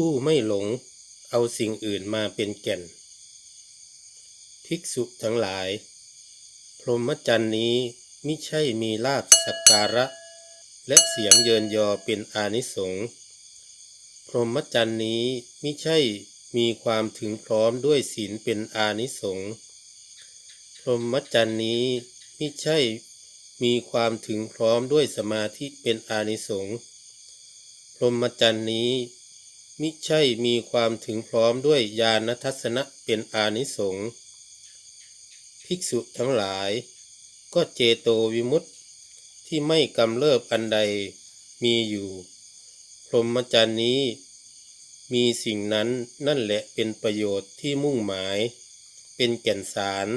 ผู้ไม่หลงเอาสิ่งอื่นมาเป็นแก่น ภิกษุทั้งหลาย พรหมจรรย์นี้มิใช่มีลาบสักการะ และเสียงเยินยอเป็นอานิสงส์พรหมจรรย์นี้มิใช่มีความถึงพร้อมด้วยศีลเป็นอานิสงส์พรหมจรรย์นี้มิใช่มีความถึงพร้อมด้วยสมาธิเป็นอานิสงส์พรหมจรรย์นี้ มิใช่มีความถึงพร้อมด้วยญาณทัศนะเป็นอานิสงส์ภิกษุทั้งหลาย ก็เจโตวิมุตติที่ไม่กำเริบอันใดมีอยู่ พรหมจรรย์นี้ มีสิ่งนั้นนั่นแหละเป็นประโยชน์ที่มุ่งหมาย เป็นแก่นสาร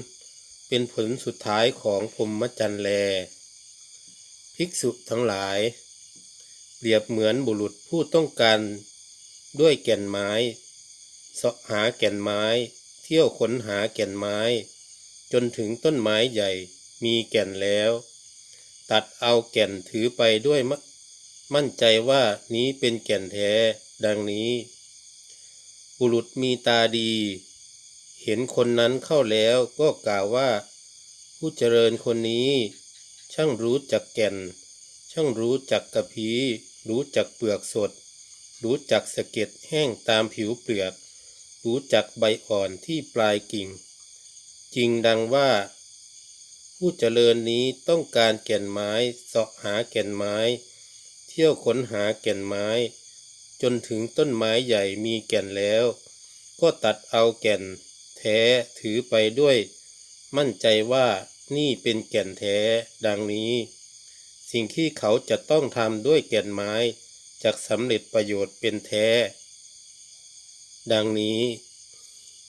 เป็นผลสุดท้ายของพรหมจรรย์แล ภิกษุทั้งหลาย เปรียบเหมือนบุรุษผู้ต้องการ ด้วยแก่นไม้เสาะหาแก่นไม้ เที่ยวค้นหาแก่นไม้ จนถึงต้นไม้ใหญ่มีแก่นแล้ว ตัดเอาแก่นถือไปด้วยมมั่นใจว่านี้เป็นแก่นแท้ดังนี้ บุรุษมีตาดี เห็นคนนั้นเข้าแล้วก็กล่าวว่า ผู้เจริญคนนี้ ช่างรู้จักแก่น ช่างรู้จักกระพี รู้จักเปลือกสด รู้จักสะเก็ดแห้งตามผิวเปลือก รู้จักใบอ่อนที่ปลายกิ่ง จริงดังว่า ผู้เจริญนี้ต้องการแก่นไม้เสาะหาแก่นไม้ เที่ยวค้นหาแก่นไม้ จนถึงต้นไม้ใหญ่มีแก่นแล้ว ก็ตัดเอาแก่น แท้ถือไปด้วย มั่นใจว่านี่เป็นแก่นแท้ดังนี้ สิ่งที่เขาจะต้องทำด้วยแก่นไม้ จะสำเร็จประโยชน์เป็นแท้ ดังนี้